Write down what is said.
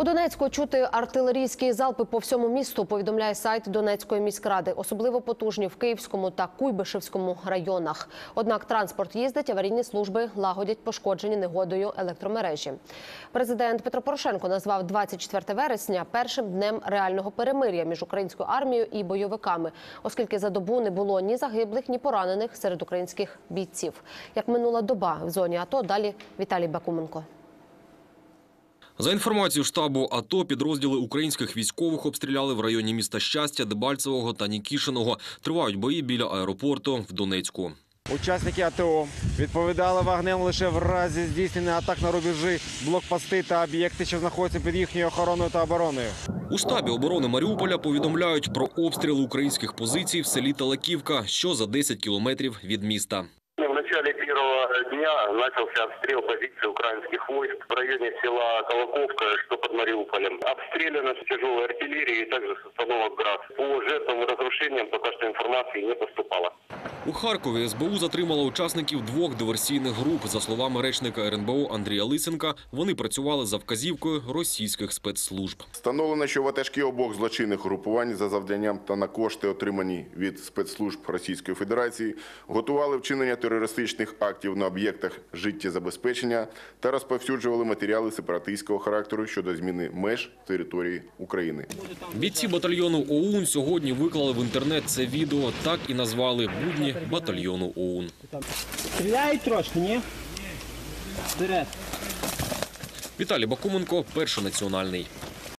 У Донецьку чути артилерійські залпи по всьому місту. Повідомляє сайт Донецької міськради. Особливо потужні в Київському та Куйбишевському районах. Однак транспорт їздить, аварійні служби лагодять пошкоджені негодою електромережі. Президент Петро Порошенко назвав 24 вересня першим днем реального перемир'я між українською армією і бойовиками, оскільки за добу не було ні загиблих, ні поранених серед українських бійців. Як минула доба в зоні АТО, далі Віталій Бакуменко. За інформацією штабу АТО, підрозділи українських військових обстріляли в районі міста Щастя, Дебальцевого та Нікішиного. Тривають бої біля аеропорту в Донецьку. Учасники АТО відповідали вогнем лише в разі здійснення атак на рубежі, блокпости та об'єкти, що знаходяться під їхньою охороною та обороною. У штабі оборони Маріуполя повідомляють про обстріли українських позицій в селі Талаківка, що за 10 кілометрів від міста. В начале первого дня начался обстрел позиций украинских войск в районе села Колоковка, что под Мариуполем. Обстреляно с тяжелой артиллерии и также с установок ГРАД. По жертвам и разрушениям пока что информации не поступало. У Харкові СБУ затримала учасників двох диверсійних груп. За словами речника РНБО Андрія Лисенка, вони працювали за вказівкою російських спецслужб. Встановлено, що ватажки обох злочинних групувань за завданням та на кошти, отримані від спецслужб Російської Федерації, готували вчинення терористичних актів на об'єктах життєзабезпечення та розповсюджували матеріали сепаратистського характеру щодо зміни меж території України. Бійці батальйону ОУН сьогодні виклали в інтернет це відео, так і назвали будні батальйону ОУН. Стріляють трошки, ні? Вперед. Віталій Бакуменко, перший національний.